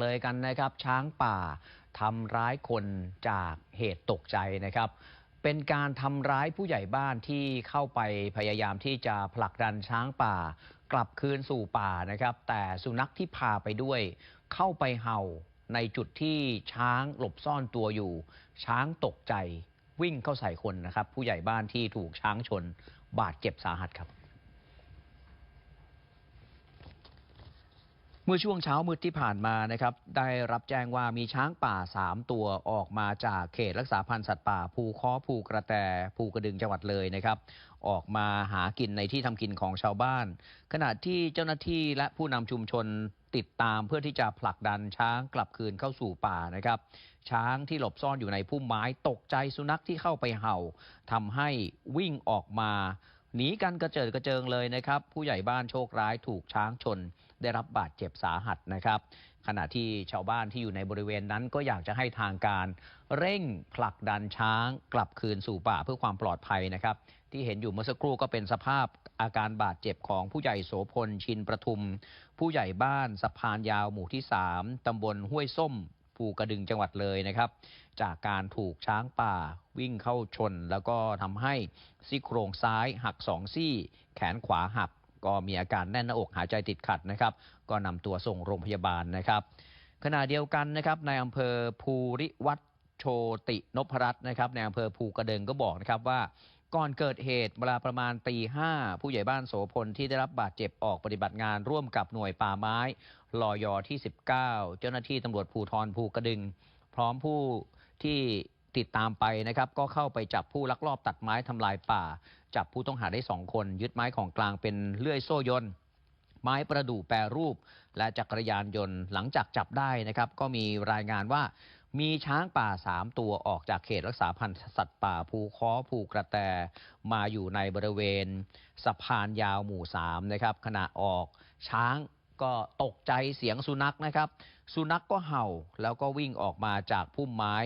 เลยกันนะครับช้างป่าทำร้ายคนจากเหตุตกใจนะครับ เป็นการทำร้ายผู้ใหญ่บ้านที่เข้าไปพยายามที่จะผลักดันช้างป่า กลับคืนสู่ป่านะครับ แต่สุนัขที่พาไปด้วย เข้าไปเห่าในจุดที่ช้างหลบซ่อนตัวอยู่ ช้างตกใจวิ่งเข้าใส่คนนะครับ ผู้ใหญ่บ้านที่ถูกช้างชนบาดเจ็บสาหัสครับ เมื่อช่วงเช้ามืดที่ผ่านมานะครับ ได้รับแจ้งว่ามีช้างป่า 3 ตัวออกมาจากเขตรักษาพันธุ์สัตว์ป่า ภูค้อภูกระแต ภูกระดึงจังหวัดเลยนะครับ ออกมาหากินในที่ทำกินของชาวบ้าน ขณะที่เจ้าหน้าที่และผู้นำชุมชนติดตามเพื่อที่จะผลักดันช้างกลับคืนเข้าสู่ป่านะครับ ช้างที่หลบซ่อนอยู่ในพุ่มไม้ตกใจสุนัขที่เข้าไปเห่าทำให้วิ่งออกมา หนีกันกระเจิดกระเจิงเลยนะครับ ผู้ใหญ่บ้านโชคร้ายถูกช้างชน ได้รับบาดเจ็บสาหัสนะครับ ขณะที่ชาวบ้านที่อยู่ในบริเวณนั้นก็อยากจะให้ทางการ เร่งผลักดันช้างกลับคืนสู่ป่าเพื่อความปลอดภัยนะครับ ที่เห็นอยู่เมื่อสักครู่ก็เป็นสภาพอาการบาดเจ็บของผู้ใหญ่โสพลชินประทุม ผู้ใหญ่บ้านสะพานยาวหมู่ที่ 3ตำบลห้วยส้ม ภูกระดึงจังหวัดเลยนะครับ จากการถูกช้างป่าวิ่งเข้าชน แล้วก็ทำให้ซี่โครงซ้ายหักสองซี่ แขนขวาหัก ก็มีอาการแน่นหน้าอกหายใจติดขัดนะครับ ก็นำตัวส่งโรงพยาบาลนะครับ ขณะเดียวกันนะครับในอำเภอภูริวัฒโชตินพรัตน์นะครับในอำเภอภูกระดิงก็บอกนะครับว่า ก่อนเกิดเหตุเวลาประมาณตีห้าผู้ใหญ่บ้านโสพลที่ได้รับบาดเจ็บออกปฏิบัติงานร่วมกับหน่วยป่าไม้ลอยอที่ 19 เจ้าหน้าที่ตำรวจภูทรภูกระดึง พร้อมผู้ที่ติดตามไปนะครับ ก็เข้าไปจับผู้ลักลอบตัดไม้ทำลายป่า จับผู้ต้องหาได้สองคน ยึดไม้ของกลางเป็นเลื่อยโซ่ยนไม้ประดู่แปรรูป และจักรยานยนต์หลังจากจับได้นะครับ ก็มีรายงานว่า มีช้างป่าสามตัวออกจากเขตรักษาพันธุ์สัตว์ป่าภูค้อภูกระแต มาอยู่ในบริเวณสะพานยาวหมู่สามนะครับขณะออกช้างก็ตกใจเสียงสุนัขนะครับ สุนัขก็เห่าแล้วก็วิ่งออกมาจากพุ่มไม้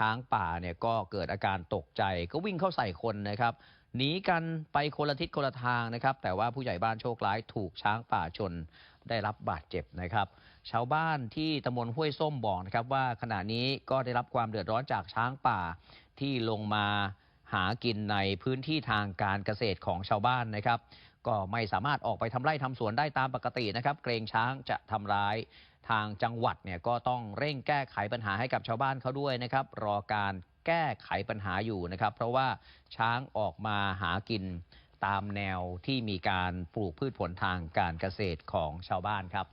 ช้างป่าเนี่ยก็เกิดอาการตกใจก็วิ่งเข้าใส่คนนะครับหนีกันไปคนละทิศคนละทางนะครับ แต่ว่าผู้ใหญ่บ้านโชคร้ายถูกช้างป่าชนได้รับบาดเจ็บนะครับ ชาวบ้านที่ตำบลห้วยส้มบอกนะครับว่าขณะนี้ก็ได้รับความเดือดร้อนจากช้างป่าที่ลงมาหากินในพื้นที่ทางการเกษตรของชาวบ้านนะครับ ก็ไม่สามารถออกไปทำไร่ทำสวนได้ตามปกตินะครับ เกรงช้างจะทำร้ายทางจังหวัดเนี่ยก็ต้องเร่งแก้ไขปัญหาให้กับชาวบ้านเขาด้วยนะครับ รอการแก้ไขปัญหาอยู่นะครับ เพราะว่าช้างออกมาหากินตามแนวที่มีการปลูกพืชผลทางการเกษตรของชาวบ้านครับ